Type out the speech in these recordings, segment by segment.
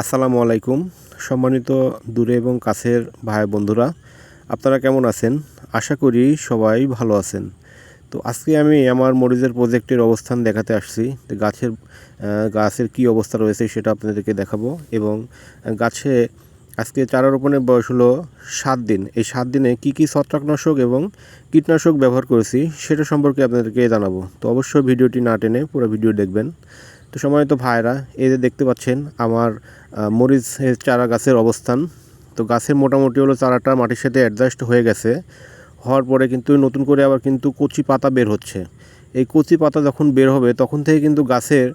আসসালামু আলাইকুম। সম্মানিত দূরে এবং কাছের ভাই বন্ধুরা, আপনারা কেমন আছেন? আশা করি সবাই ভালো আছেন। তো আজকে আমি আমার মরিচের প্রজেক্টের অবস্থান দেখাতে আসছি। গাছের গাছের কি অবস্থা রয়েছে সেটা আপনাদেরকে দেখাবো এবং গাছে আজকে চারা রোপণের বয়স হলো সাত দিন। এই সাত দিনে কি কি ছত্রাকনাশক এবং কীটনাশক ব্যবহার করেছি সেটা সম্পর্কে আপনাদেরকে জানাব। তো অবশ্যই ভিডিওটি না টেনে পুরো ভিডিও দেখবেন। তো সময় তো ভাইরা এই যে দেখতে পাচ্ছেন আমার মরিচ চারা গাছের অবস্থান। তো গাছের মোটামুটি হলো চারাটা মাটির সাথে অ্যাডজাস্ট হয়ে গেছে। হওয়ার পরে কিন্তু নতুন করে আবার কিন্তু কচি পাতা বের হচ্ছে। এই কচি পাতা যখন বের হবে, তখন থেকে কিন্তু গাছের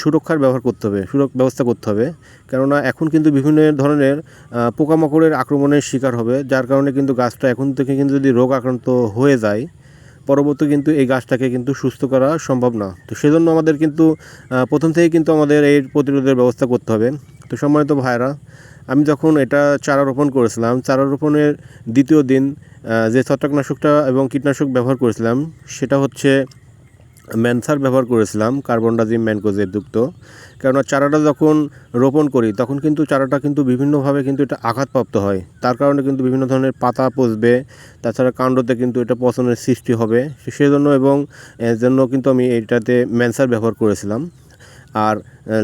সুরক্ষার ব্যবহার করতে হবে, সুরক, ব্যবস্থা করতে হবে। কেননা এখন কিন্তু বিভিন্ন ধরনের পোকামাকড়ের আক্রমণের শিকার হবে, যার কারণে কিন্তু গাছটা এখন থেকে কিন্তু যদি রোগ আক্রান্ত হয়ে যায় পরবর্তী কিন্তু এই গাছটাকে কিন্তু সুস্থ করা সম্ভব না। তো সেজন্য আমাদের কিন্তু প্রথম থেকে কিন্তু আমাদের এই প্রতিরোধের ব্যবস্থা করতে হবে। তো সম্মানিত ভাইরা আমি যখন এটা চারা রোপণ করেছিলাম, চারা রোপণের দ্বিতীয় দিন যে ছত্রাকনাশকটা এবং কীটনাশক ব্যবহার করেছিলাম, সেটা হচ্ছে ম্যানসার ব্যবহার করেছিলাম, কার্বন ডাজিম ম্যানকোজের যুক্ত কেননা চারাটা যখন রোপণ করি, তখন কিন্তু চারাটা কিন্তু বিভিন্নভাবে কিন্তু এটা আঘাতপ্রাপ্ত হয়। তার কারণে কিন্তু বিভিন্ন ধরনের পাতা পচবে, তাছাড়া কাণ্ডতে কিন্তু এটা পচনের সৃষ্টি হবে। সেজন্য এবং জন্য কিন্তু আমি এটাতে ম্যানসার ব্যবহার করেছিলাম। আর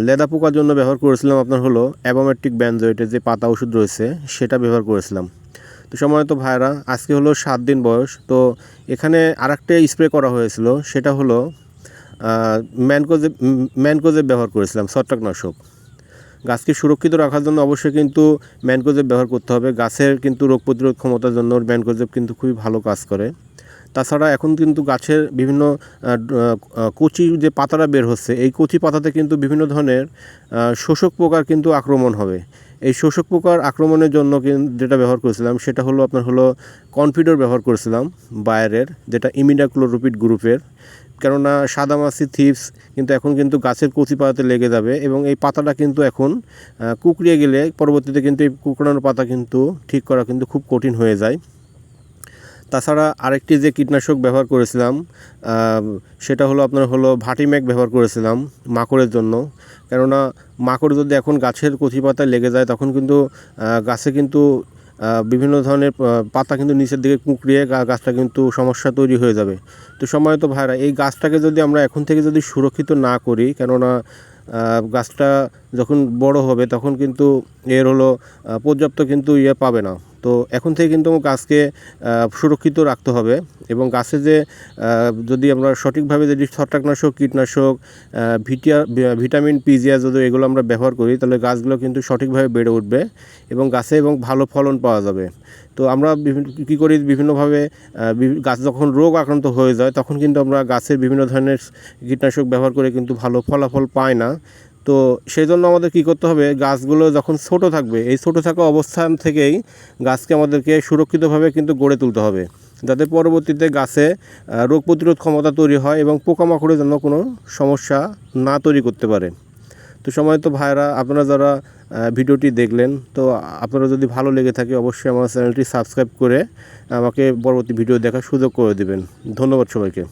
লেদা পোকার জন্য ব্যবহার করেছিলাম আপনার হলো অ্যাবোমেট্রিক ব্যানজয়েটের যে পাতা ওষুধ রয়েছে, সেটা ব্যবহার করেছিলাম। তো সময়ত ভাইরা, আজকে হলো সাত দিন বয়স, তো এখানে আরেকটা স্প্রে করা হয়েছিল, সেটা হলো ম্যানকোজে ম্যানকোজে ব্যবহার করেছিলাম, ছত্রাকনাশক। গাছকে সুরক্ষিত রাখার জন্য অবশ্যই কিন্তু ম্যানকোজেব ব্যবহার করতে হবে, গাছের কিন্তু রোগ প্রতিরোধ ক্ষমতার জন্য ম্যানকোজেব কিন্তু খুবই ভালো কাজ করে। তাছাড়া এখন কিন্তু গাছের বিভিন্ন কচি যে পাতাটা বের হচ্ছে, এই কচি পাতাতে কিন্তু বিভিন্ন ধরনের শোষক পোকার কিন্তু আক্রমণ হবে। এই শোষক পোকার আক্রমণের জন্য যেটা ব্যবহার করেছিলাম, সেটা হলো আপনার হলো কনফিডর ব্যবহার করেছিলাম, বায়ারের, যেটা ইমিডাক্লোরোপিড গ্রুপের। কেননা সাদামাছি থিপস, কিন্তু এখন কিন্তু গাছের কচি পাতাতে লেগে যাবে এবং এই পাতাটা কিন্তু এখন কুকড়িয়ে গেলে পরবর্তীতে কিন্তু এই কুকড়ানোর পাতা কিন্তু ঠিক করা কিন্তু খুব কঠিন হয়ে যায়। তাছাড়া আরেকটি যে কীটনাশক ব্যবহার করেছিলাম সেটা হলো আপনার হলো ভাটিম্যাক ব্যবহার করেছিলাম মাকড়ের জন্য। কেননা মাকড় যদি এখন গাছের কচি পাতায় লেগে যায়, তখন কিন্তু গাছে কিন্তু বিভিন্ন ধরনের পাতা কিন্তু নিচের দিকে কুঁকড়িয়ে গাছটা কিন্তু সমস্যা তৈরি হয়ে যাবে। তো সময়ত ভাইরা, এই গাছটাকে যদি আমরা এখন থেকে যদি সুরক্ষিত না করি, কেননা গাছটা যখন বড় হবে, তখন কিন্তু এর হলো পর্যাপ্ত কিন্তু ইয়ে পাবে না। তো এখন থেকে কিন্তু গাছকে সুরক্ষিত রাখতে হবে এবং গাছে যে যদি আমরা সঠিকভাবে যদি ছত্রাকনাশক, কীটনাশক ভিটিয়া ভিটামিন, পিজিয়া যদি এগুলো আমরা ব্যবহার করি, তাহলে গাছগুলো কিন্তু সঠিকভাবে বেড়ে উঠবে এবং গাছে এবং ভালো ফলন পাওয়া যাবে। তো আমরা বিভিন্ন কী করি বিভিন্নভাবে গাছ যখন রোগ আক্রান্ত হয়ে যায়, তখন কিন্তু আমরা গাছের বিভিন্ন ধরনের কীটনাশক ব্যবহার করে কিন্তু ভালো ফলাফল পাই না। তো সেই জন্য আমাদের কী করতে হবে? গাছগুলো যখন ছোট থাকবে, এই ছোট থাকা অবস্থান থেকেই গাছকে আমাদেরকে সুরক্ষিতভাবে কিন্তু গড়ে তুলতে হবে। যাতে পরবর্তীতে গাছে রোগ প্রতিরোধ ক্ষমতা তৈরি হয় এবং পোকামাকড়ের জন্য কোনো সমস্যা না তৈরি করতে পারে। তো সময় তো ভাইরা আপনারা যারা ভিডিওটি দেখলেন, তো আপনারা যদি ভালো লেগে থাকে অবশ্যই আমার চ্যানেলটি সাবস্ক্রাইব করে আমাকে পরবর্তী ভিডিও দেখার সুযোগ করে দেবেন। ধন্যবাদ সবাইকে।